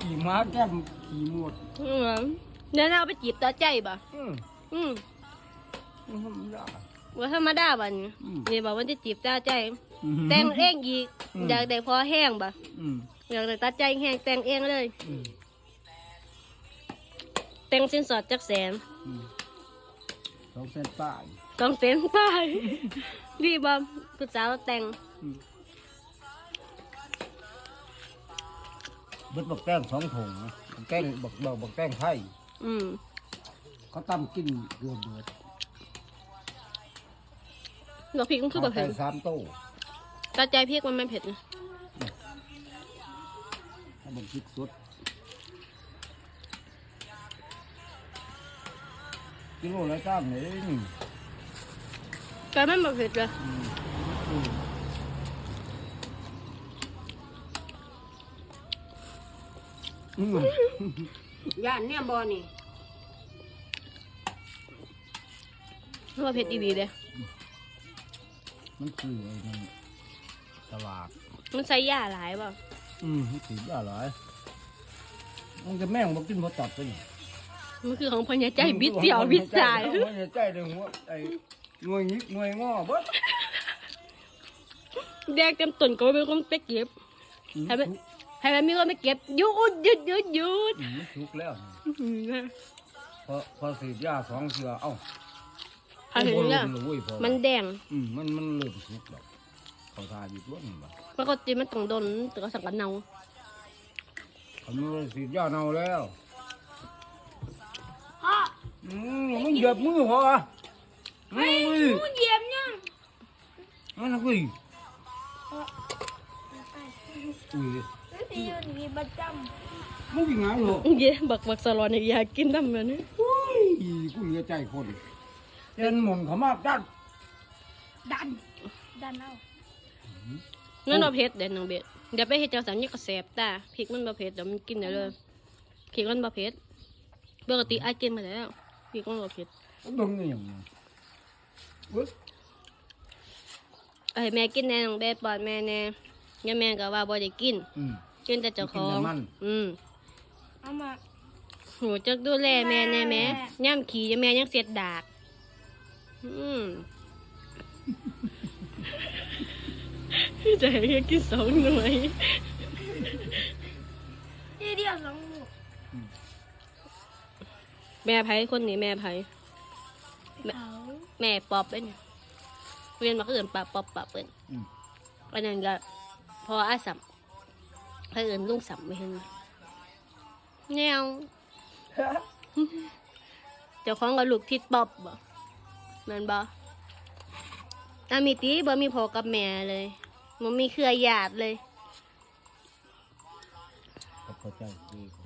ขี่ม้าแก้มขี่หมดอืมเดี๋ยวเราเอาไปจีบต่อใจบ่อืมอืมมันธรรมดา ว่าธรรมดาบ่นี่อืม นี่บอกว่าจะจีบต่อใจ อืม แต่งเองอีกอืม อยากได้พอแห้งบ่อืมอยากได้ตัดใจแห้งแต่งเองเลย อืมแต่งสินสอดจักแสนอืมสองเส้นป้ายต้องเต็มไปดีบ่ผู้สาวแต่งอืม เบิดบักแต้งสองถุงนะบักแต้งบักบักบักแต้งไทยอืมเขาตั้มกินเดือดเดือดดอกพริกมันคือบ่ขาเผ็ดไก่สามโต้ตัดใจพริกมันไม่เผ็ดนะถ้าบักพริกสดกิโลละจ้ามเองแต่มันบ่เผ็ดเลย ย่านเนี่ยบ่นี่มันบ่เผ็ดอีหลีเด้มันคือไอ้นั่นตลาดมันใส่ยาหลายบ่อืมมันสีอะไรมันจะแม่งบอกกินบ่ตับไปนี่มันคือของพญาใจบิดเดี่ยวบิดสายมันจะใจเรื่องหัวไอ้งวยงิกงวยงอเบิดแดกเต็มต้นก็บ่เป็นคนไปเก็บให้มัน ให้มันมีคนไปเก็บหยุดหยุดหยุดหยุดอืมมันทุกแล้วอืมนะพอพอสีดยาสองเสือเอ้าถ้าเห็นเนี่ยบ่รู้เลยพอมันแดงอืมมันมันเริ่มทุกแล้วเขาทาอยู่ตัวนี่บ่ปกติมันต้องโดนตัวสังกันเนาเขาไม่รู้สีดยาเน่าแล้วพ่ออืมมึงเหยียบมือพออืมมึงเหยียบยังนั่นนะคุย อุ้ยพี่อยู่นี่ประจมึงกินไงเหรอเย้บักบักสลอนอยากกินน้ำมันนี่อุ้ยกูเหลือใจคนเอ็นหมุนเขามากจัดำดัน ดันเอานั่นเอาเผ็ดเด่นน้องเบ็ดเดี๋ยวไปเฮ็ดเจ้าสันนี่ก็แสบตาพริกมันบ่เผ็ดเดี๋ยวมันกินได้เลยพริกมันบ่เผ็ดปกติอายกินมาแล้วพริกมันบ่เผ็ดตรงนี้อย่างนี้เว้ย เอาให้แม่กินแน่น้องเบ็ดปอดแม่แน่ ยายแม่ก็ว่าบ่ได้กินอืมกินแต่เจ้าของกินแต่มันอืมเอามาโหจักดูแลแม่แน่แม่แม่ย่ำขี่ยายแม่ยังเสียดดาก อืมจะให้แค่กินสองหน่วยทีเดียวสองลูกแม่ไผคนนี้แม่ไผเขาแม่ปอบเป็นเรียนมาก็เอื่นปอบปอบปอบเป็นอืมอันนั้นก็ พออาสัมเพื่อนลุงสัมไม่เห็นไหมแนวเจ้าของกับลูกทิดปอบบ่นั่นบ่อามีตีบ่มีพ่อกับแม่เลยมันมีเครือญาติเลยเข้าใจคือเขา